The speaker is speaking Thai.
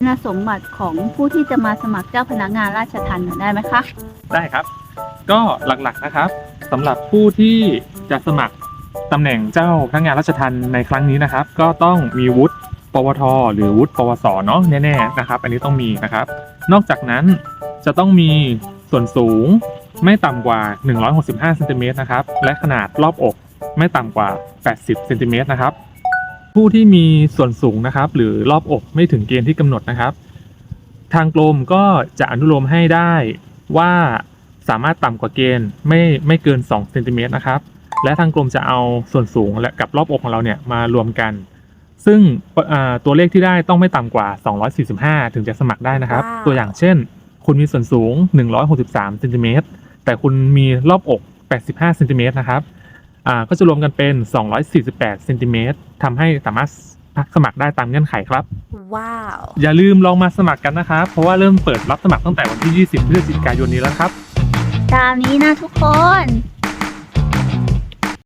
คุณสมบัติของผู้ที่จะมาสมัครเจ้าพนักงานราชทัณฑ์ได้ไหมคะ ได้ครับ ก็หลักๆนะครับสำหรับผู้ที่จะสมัครตำแหน่งเจ้าพนักงานราชทัณฑ์ในครั้งนี้นะครับ ก็ต้องมีวุฒิปวท หรือวุฒิปวสเนาะแน่ๆนะครับ อันนี้ต้องมีนะครับ นอกจากนั้นจะต้องมีส่วนสูงไม่ต่ำกว่า 165เซนติเมตรนะครับและขนาดรอบอกไม่ต่ำกว่า 80เซนติเมตรนะครับ ผู้ที่มีส่วนสูงนะครับ หรือรอบอกไม่ถึงเกณฑ์ที่กำหนดนะครับ ทางกรมก็จะอนุโลมให้ได้ว่าสามารถต่ำกว่าเกณฑ์ไม่ไม่เกิน2เซนติเมตรนะครับ และทางกรมจะเอาส่วนสูงและกับรอบอกของเราเนี่ยมารวมกัน ซึ่งอ่าตัวเลขที่ได้ต้องไม่ต่ำกว่า 245 ถึงจะสมัครได้นะครับว้าวตัวอย่างเช่น คุณมีส่วนสูง 163เซนติเมตรแต่คุณมีรอบอก 85เซนติเมตรนะครับ อ่าก็จะรวมกันเป็น 248เซนติเมตรทำให้สามารถสมัครได้ตามเงื่อนไขครับ ว้าว อย่าลืมลองมาสมัครกันนะครับ เพราะว่าเริ่มเปิดรับสมัครตั้งแต่วันที่ 20 พฤศจิกายนนี้แล้วครับ ตามนี้นะทุกคน